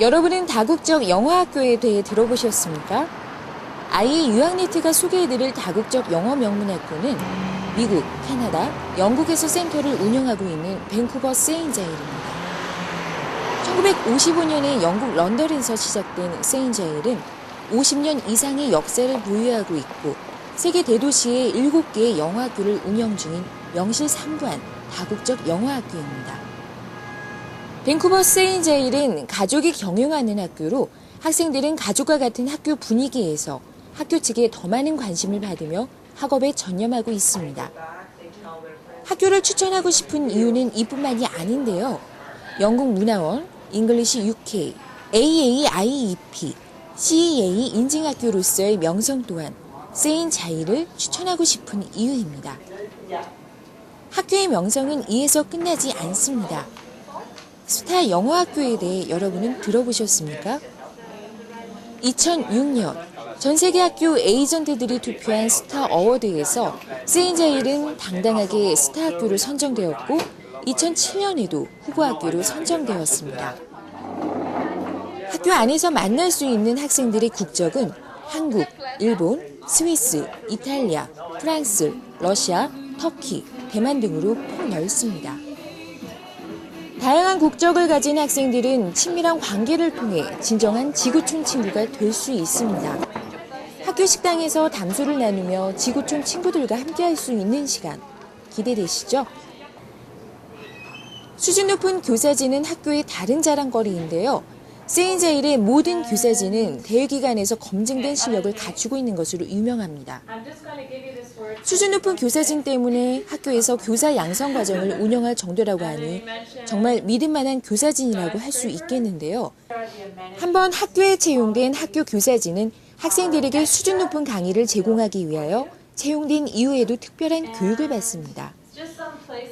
여러분은 다국적 영어학교에 대해 들어보셨습니까? 아이의 유학네트가 소개해드릴 다국적 영어 명문학교는 미국, 캐나다, 영국에서 센터를 운영하고 있는 밴쿠버 세인자일입니다. 1955년에 영국 런던에서 시작된 세인자일은 50년 이상의 역사를 보유하고 있고 세계 대도시의 7개의 영어학교를 운영 중인 명실상부한 다국적 영어학교입니다. 밴쿠버 세인제일은 가족이 경영하는 학교로 학생들은 가족과 같은 학교 분위기에서 학교 측에 더 많은 관심을 받으며 학업에 전념하고 있습니다. 학교를 추천하고 싶은 이유는 이뿐만이 아닌데요. 영국 문화원, 잉글리시 UK, AAIEP, CEA 인증학교로서의 명성 또한 세인 자이를 추천하고 싶은 이유입니다. 학교의 명성은 이에서 끝나지 않습니다. 스타 영어학교에 대해 여러분은 들어보셨습니까? 2006년 전 세계 학교 에이전트들이 투표한 스타 어워드에서 세인자일은 당당하게 스타 학교로 선정되었고 2007년에도 후보 학교로 선정되었습니다. 학교 안에서 만날 수 있는 학생들의 국적은 한국, 일본, 스위스, 이탈리아, 프랑스, 러시아, 터키, 대만 등으로 폭넓습니다. 다양한 국적을 가진 학생들은 친밀한 관계를 통해 진정한 지구촌 친구가 될 수 있습니다. 학교 식당에서 담소를 나누며 지구촌 친구들과 함께할 수 있는 시간 기대되시죠? 수준 높은 교사진은 학교의 다른 자랑거리인데요. 세인자일의 모든 교사진은 대회기관에서 검증된 실력을 갖추고 있는 것으로 유명합니다. 수준 높은 교사진 때문에 학교에서 교사 양성 과정을 운영할 정도라고 하니 정말 믿을 만한 교사진이라고 할 수 있겠는데요. 한번 학교에 채용된 학교 교사진은 학생들에게 수준 높은 강의를 제공하기 위하여 채용된 이후에도 특별한 교육을 받습니다.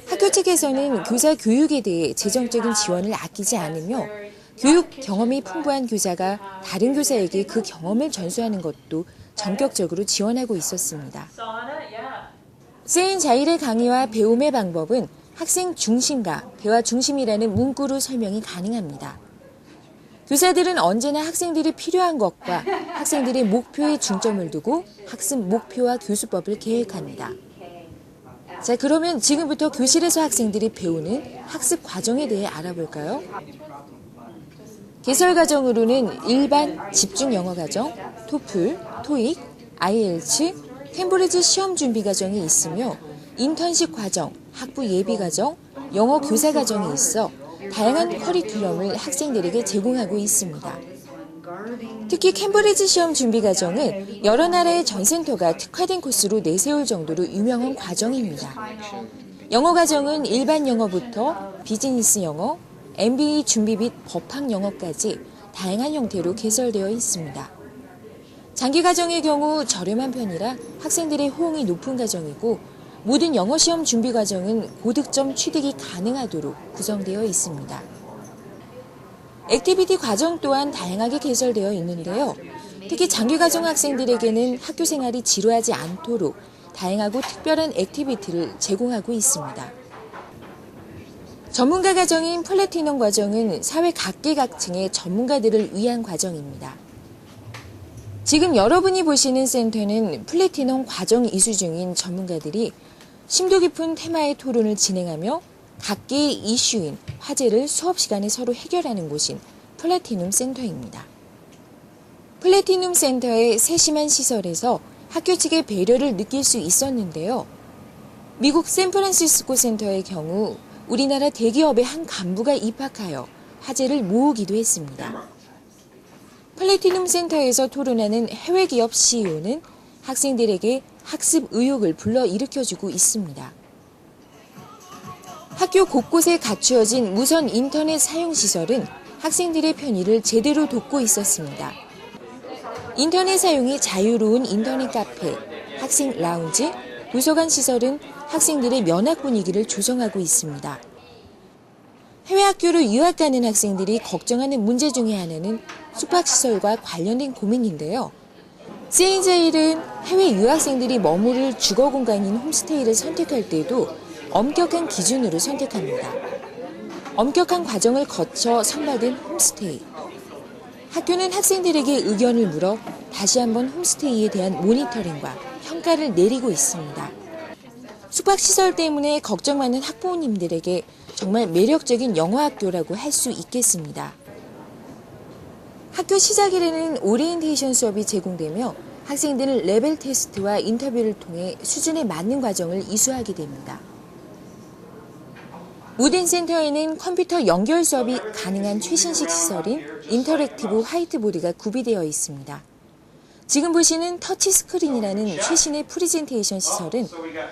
학교 측에서는 교사 교육에 대해 재정적인 지원을 아끼지 않으며 교육 경험이 풍부한 교사가 다른 교사에게 그 경험을 전수하는 것도 전격적으로 지원하고 있었습니다. 세인 자일의 강의와 배움의 방법은 학생 중심과 대화 중심이라는 문구로 설명이 가능합니다. 교사들은 언제나 학생들이 필요한 것과 학생들의 목표에 중점을 두고 학습 목표와 교수법을 계획합니다. 자, 그러면 지금부터 교실에서 학생들이 배우는 학습 과정에 대해 알아볼까요? 개설 과정으로는 일반 집중 영어 과정, 토플, 토익, IELTS, 캠브리지 시험 준비 과정이 있으며 인턴십 과정, 학부 예비 과정, 영어 교사 과정이 있어 다양한 커리큘럼을 학생들에게 제공하고 있습니다. 특히 캠브리지 시험 준비 과정은 여러 나라의 전센터가 특화된 코스로 내세울 정도로 유명한 과정입니다. 영어 과정은 일반 영어부터 비즈니스 영어, MBA 준비 및 법학 영어까지 다양한 형태로 개설되어 있습니다. 장기 과정의 경우 저렴한 편이라 학생들의 호응이 높은 과정이고 모든 영어 시험 준비 과정은 고득점 취득이 가능하도록 구성되어 있습니다. 액티비티 과정 또한 다양하게 개설되어 있는데요. 특히 장기 과정 학생들에게는 학교 생활이 지루하지 않도록 다양하고 특별한 액티비티를 제공하고 있습니다. 전문가 과정인 플래티넘 과정은 사회 각계각층의 전문가들을 위한 과정입니다. 지금 여러분이 보시는 센터는 플래티넘 과정 이수 중인 전문가들이 심도 깊은 테마의 토론을 진행하며 각계의 이슈인 화제를 수업 시간에 서로 해결하는 곳인 플래티넘 센터입니다. 플래티넘 센터의 세심한 시설에서 학교 측의 배려를 느낄 수 있었는데요. 미국 샌프란시스코 센터의 경우 우리나라 대기업의 한 간부가 입학하여 화제를 모으기도 했습니다. 플래티넘 센터에서 토론하는 해외 기업 CEO는 학생들에게 학습 의욕을 불러일으켜주고 있습니다. 학교 곳곳에 갖추어진 무선 인터넷 사용 시설은 학생들의 편의를 제대로 돕고 있었습니다. 인터넷 사용이 자유로운 인터넷 카페, 학생 라운지, 도서관 시설은 학생들의 면학 분위기를 조성하고 있습니다. 해외 학교로 유학 가는 학생들이 걱정하는 문제 중의 하나는 숙박시설과 관련된 고민인데요. 세인자일은 해외 유학생들이 머무를 주거 공간인 홈스테이를 선택할 때도 엄격한 기준으로 선택합니다. 엄격한 과정을 거쳐 선발된 홈스테이. 학교는 학생들에게 의견을 물어 다시 한번 홈스테이에 대한 모니터링과 평가를 내리고 있습니다. 숙박시설 때문에 걱정 많은 학부모님들에게 정말 매력적인 영어학교라고 할 수 있겠습니다. 학교 시작일에는 오리엔테이션 수업이 제공되며 학생들은 레벨 테스트와 인터뷰를 통해 수준에 맞는 과정을 이수하게 됩니다. 모든 센터에는 컴퓨터 연결 수업이 가능한 최신식 시설인 인터랙티브 화이트보드가 구비되어 있습니다. 지금 보시는 터치 스크린이라는 최신의 프리젠테이션 시설은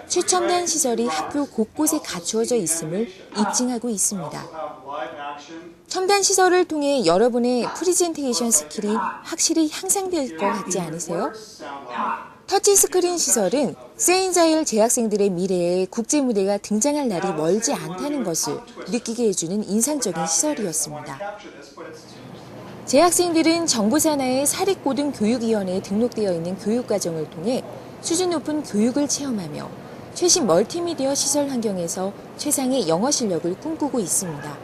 최첨단 시설이 학교 곳곳에 갖추어져 있음을 입증하고 있습니다. 첨단 시설을 통해 여러분의 프리젠테이션 스킬이 확실히 향상될 것 같지 않으세요? 터치 스크린 시설은 세인자일 재학생들의 미래에 국제 무대가 등장할 날이 멀지 않다는 것을 느끼게 해주는 인상적인 시설이었습니다. 재학생들은 정부 산하의 사립고등교육위원회에 등록되어 있는 교육과정을 통해 수준 높은 교육을 체험하며 최신 멀티미디어 시설 환경에서 최상의 영어 실력을 꿈꾸고 있습니다.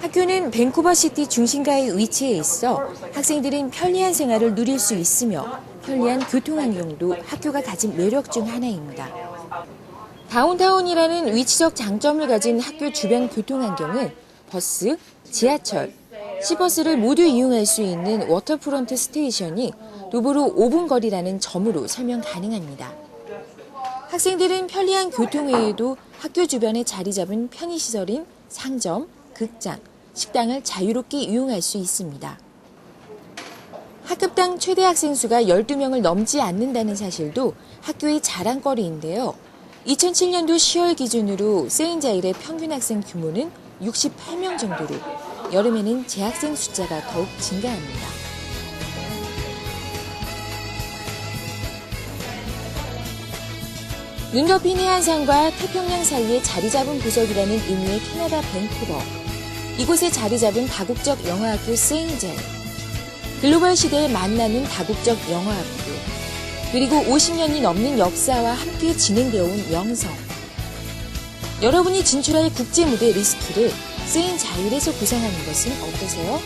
학교는 밴쿠버 시티 중심가에 위치해 있어 학생들은 편리한 생활을 누릴 수 있으며 편리한 교통 환경도 학교가 가진 매력 중 하나입니다. 다운타운이라는 위치적 장점을 가진 학교 주변 교통 환경은 버스, 지하철, 시버스를 모두 이용할 수 있는 워터프론트 스테이션이 도보로 5분 거리라는 점으로 설명 가능합니다. 학생들은 편리한 교통 외에도 학교 주변에 자리 잡은 편의시설인 상점, 극장, 식당을 자유롭게 이용할 수 있습니다. 학급당 최대 학생 수가 12명을 넘지 않는다는 사실도 학교의 자랑거리인데요. 2007년도 10월 기준으로 세인자일의 평균 학생 규모는 68명 정도로 여름에는 재학생 숫자가 더욱 증가합니다. 눈 덮인 해안산과 태평양 사이에 자리 잡은 부석이라는 의미의 캐나다 밴쿠버. 이곳에 자리 잡은 다국적 영어학교 세인젠. 글로벌 시대에 만나는 다국적 영어학교. 그리고 50년이 넘는 역사와 함께 진행되어 온 영성. 여러분이 진출할 국제 무대 리스트를 세인 자율에서 구성하는 것은 어떠세요?